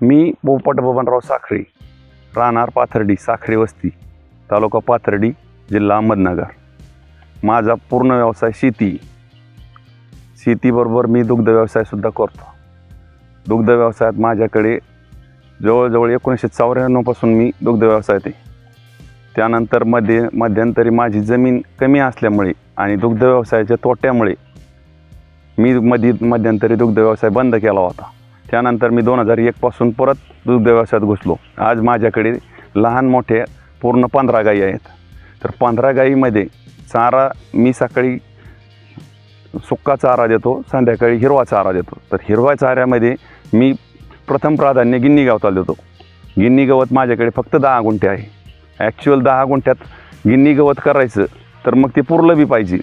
मी पोपट बबनराव साखरे राहणार पाथर्डी साखरे वस्ती तालुका पाथर्डी जिल्हा अहमदनगर. माझा पूर्ण व्यवसाय शेती. शेतीबरोबर मी दुग्ध व्यवसायसुद्धा करतो. दुग्ध व्यवसायात माझ्याकडे जवळजवळ एकोणीसशे चौऱ्याण्णवपासून मी दुग्ध व्यवसायात आहे. त्यानंतरमध्ये मध्यंतरी माझी जमीन कमी असल्यामुळे आणि दुग्ध व्यवसायाच्या तोट्यामुळे मी मधी मध्यंतरी दुग्ध व्यवसाय बंद केला होता. त्यानंतर मी दोन हजार एकपासून परत दुग्ध व्यवसायात घुसलो. आज माझ्याकडे लहान मोठे पूर्ण पंधरा गाई आहेत. तर पंधरा गाईमध्ये चारा मी सकाळी सुक्का चारा देतो संध्याकाळी हिरवा चारा देतो. तर हिरवा चाऱ्यामध्ये मी प्रथम प्राधान्य गिन्नी गवताला देतो. गिन्नी गवत माझ्याकडे फक्त दहा गुंठे आहे. ॲक्च्युअल दहा गुंठ्यात गिन्नी गवत करायचं तर मग ते पुरलं बी पाहिजे.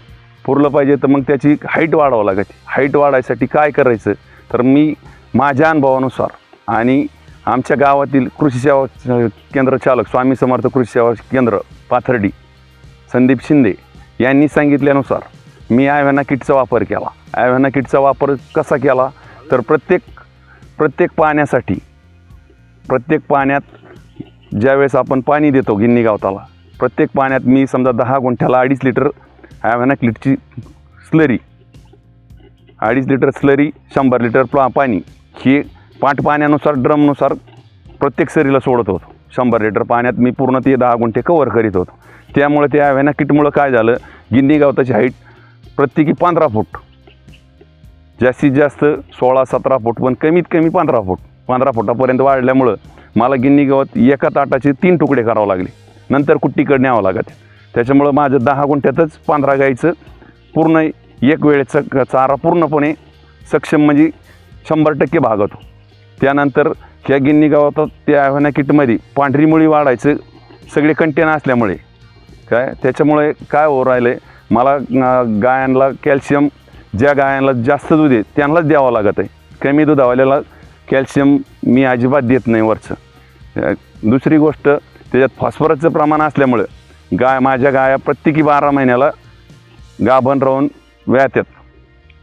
पुरलं पाहिजे तर मग त्याची हाईट वाढवावं लागते हाईट वाढायसाठी काय करायचं? तर मी माझ्या अनुभवानुसार आणि आमच्या गावातील कृषी सेवा केंद्र चालक स्वामी समर्थ कृषी सेवा केंद्र पाथर्डी संदीप शिंदे यांनी सांगितल्यानुसार मी ॲव्हॅना किटचा वापर केला. ॲव्हॅना किटचा वापर कसा केला? तर प्रत्येक प्रत्येक पाण्यासाठी प्रत्येक पाण्यात ज्यावेळेस आपण पाणी देतो गिन्नी गावताला प्रत्येक पाण्यात मी समजा दहा गुंठ्याला अडीच लिटर ॲव्हॅना किटची स्लरी अडीच लिटर स्लरी शंभर लिटर प्ला पाणी की पाट पाण्यानुसार ड्रमनुसार प्रत्येक सरीला सोडत होतो. शंभर लिटर पाण्यात मी पूर्ण ते दहा गुंठे कवर करीत होतो. त्यामुळे त्या व्हॅना किटमुळं काय झालं गिन्नी गावताची हाईट प्रत्येकी पंधरा फूट जास्तीत जास्त सोळा सतरा फूट पण कमीत कमी पंधरा फूट पंधरा फुटापर्यंत वाढल्यामुळं मला गिन्नी गवत एका ताटाचे तीन तुकडे करावं लागले. नंतर कुट्टीकडे न्यावं लागत. त्याच्यामुळं माझं दहा गुंठ्यातच पंधरा गाईचं पूर्ण एक वेळेचा चारा पूर्णपणे सक्षम म्हणजे शंभर टक्के भागतो त्यानंतर ह्या गिन्नी गावात त्या आव्हाना किटमध्ये पांढरी मुळी वाढायचं सगळे कंटेन असल्यामुळे. काय? त्याच्यामुळे काय हो राहिलं? आहे मला गायांना कॅल्शियम ज्या गायांना जास्त दूध आहे त्यांनाच द्यावं लागत आहे. कमी दुधावाल्याला कॅल्शियम मी अजिबात देत नाही वरचं. दुसरी गोष्ट त्याच्यात फॉस्फरसचं प्रमाण असल्यामुळं गाय माझ्या गाया प्रत्येकी बारा महिन्याला गाभण राहून व्यात्यात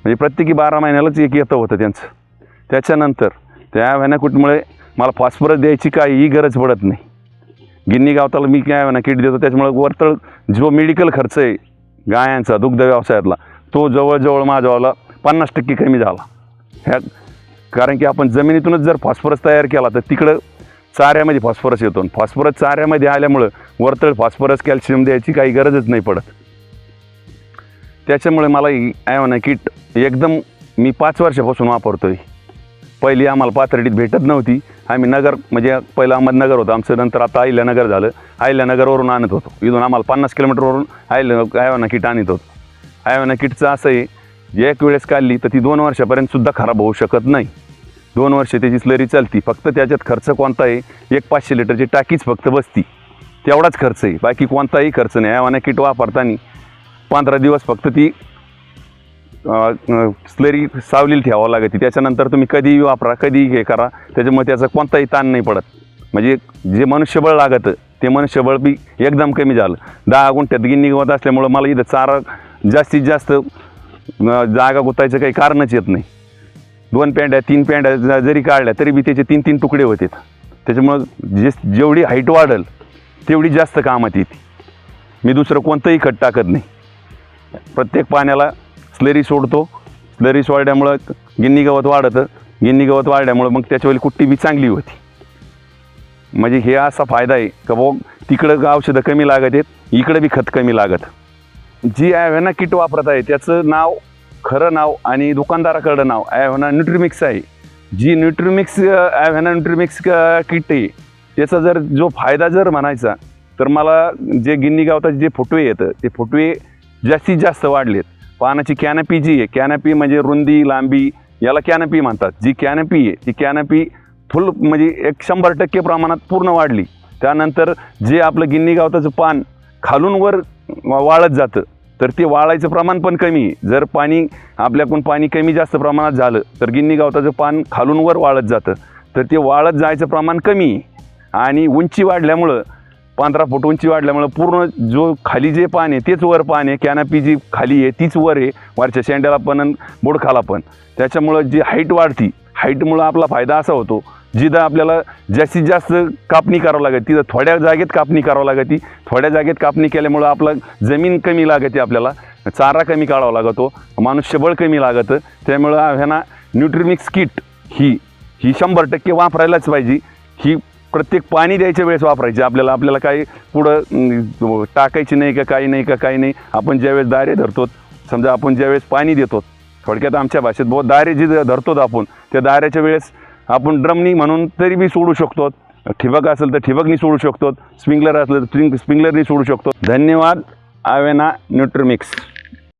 म्हणजे प्रत्येकी बारा महिन्यालाच एक येतं होतं त्यांचं. त्याच्यानंतर त्या व्हॅनाकुटमुळे मला फॉस्फरस द्यायची काहीही गरज पडत नाही. गिन्नी गावताला मी काय म्हणा किट देतो त्याच्यामुळे वरतळ जो मेडिकल खर्च आहे गायांचा दुग्ध व्यवसायातला तो जवळजवळ माझ्यावाला पन्नास टक्के कमी झाला. ह्या कारण की आपण जमिनीतूनच जर फॉस्फरस तयार केला तर तिकडं चाऱ्यामध्ये फॉस्फरस येतो फॉस्फरस चाऱ्यामध्ये आल्यामुळं वरतळ फॉस्फरस कॅल्शियम द्यायची काही गरजच नाही पडत. त्याच्यामुळे मला ही किट एकदम मी पाच वर्षापासून वापरतो आहे पहिली आम्हाला पाथर्डीत भेटत नव्हती. आम्ही नगर म्हणजे पहिलं अहमदनगर होतं. आमचं नंतर आता अहिल्यानगर झालं. अहिल्यानगरवरून आणत होतो. इथून आम्हाला पन्नास किलोमीटरवरून अहिल्या ॲवना किट आणत होतो. ॲवना किटचं असं आहे एक वेळेस काढली तर ती दोन वर्षापर्यंत सुद्धा खराब होऊ शकत नाही. दोन वर्ष त्याची स्लरी चालती. फक्त त्याच्यात खर्च कोणता आहे? एक पाचशे लिटरची टाकीच फक्त बसती. तेवढाच खर्च आहे. बाकी कोणताही खर्च नाही. आयवाना किट वापरताना पंधरा दिवस फक्त ती स्लरी सावलील ठेवावं लागते. त्याच्यानंतर तुम्ही कधीही वापरा कधीही हे करा. त्याच्यामुळे त्याचा कोणताही ताण नाही पडत. म्हणजे जे मनुष्यबळ लागतं ते मनुष्यबळ बी एकदम कमी झालं. दहा गुंठ्यात गिन्नी गवत असल्यामुळं मला इथं चारा जास्तीत जास्त जागा गुतायचं काही कारणच येत नाही. दोन पॅन्ड्या तीन पॅन्ड्या जरी काढल्या तरी बी त्याचे तीन तीन तुकडे होते. त्याच्यामुळं जे जेवढी हाईट वाढेल तेवढी जास्त कामात येते. मी दुसरं कोणतंही खत टाकत नाही. प्रत्येक पाण्याला स्लरी सोडतो. स्लरी सोडल्यामुळं गिन्नी गवत वाढतं. गिन्नी गवत वाढल्यामुळं मग त्याच्यावेळी कुट्टी बी चांगली होती. म्हणजे हे असा फायदा आहे का भाऊ तिकडं औषधं कमी लागत आहेत इकडं बी खत कमी लागत. जी ॲव्हॅना किट वापरत आहे त्याचं नाव खरं नाव आणि दुकानदाराकडं नाव ॲव्हॅना न्यूट्रिमिक्स आहे. जी न्यूट्रिमिक्स ॲव्हॅना न्यूट्रिमिक्स किट आहे त्याचा जर जो फायदा जर म्हणायचा तर मला जे गिन्नी गावतात जे फोटवे येतं ते फोटवे जास्तीत जास्त वाढलेत. पानाची कॅनपी जी आहे कॅनपी म्हणजे रुंदी लांबी याला कॅनपी म्हणतात. जी कॅनपी आहे ती कॅनपी फुल म्हणजे एक शंभर टक्के प्रमाणात पूर्ण वाढली. त्यानंतर जे आपलं गिन्नी गावताचं पान खालून वर वाळत जातं तर ते वाळायचं प्रमाण पण कमी आहे. जर पाणी आपल्याकडून पाणी कमी जास्त प्रमाणात झालं तर गिन्नी गावताचं पान खालून वर वाळत जातं. तर ते वाळत जायचं प्रमाण कमी आहे. आणि उंची वाढल्यामुळं पंधरा फूट उंची वाढल्यामुळं पूर्ण जो खाली जे पान आहे तेच वर पान आहे कॅनपी जी खाली आहे तीच वर आहे वरच्या शेंड्याला पण आणि बुडखाला पण. त्याच्यामुळं जी हाईट वाढती हाईटमुळं आपला फायदा असा होतो जिथं आपल्याला जास्तीत जास्त कापणी करावं लागत तिथं थोड्या जागेत कापणी करावं लागते थोड्या जागेत कापणी केल्यामुळं आपलं जमीन कमी लागते आपल्याला चारा कमी काढावा लागतो मनुष्यबळ कमी लागतं त्यामुळं ह्यांना न्यूट्रिमिक्स किट ही ही शंभर टक्के वापरायलाच पाहिजे ही प्रत्येक पाणी द्यायच्या वेळेस वापरायची. आपल्याला आपल्याला काही पुढं टाकायची नाही का काही नाही का काही नाही. आपण ज्यावेळेस दारे धरतो समजा आपण ज्यावेळेस पाणी देतो थोडक्यात आमच्या भाषेत बहुत दारे जी धरतो आपण त्या दाऱ्याच्या वेळेस आपण ड्रमनी म्हणून तरी बी सोडू शकतो. ठिबक असेल तर ठिबकनी सोडू शकतो. स्प्रिंकलर असलं तर स्प्रिंग स्प्रिंकलरनी सोडू शकतो. धन्यवाद. आवेना न्यूट्रिमिक्स.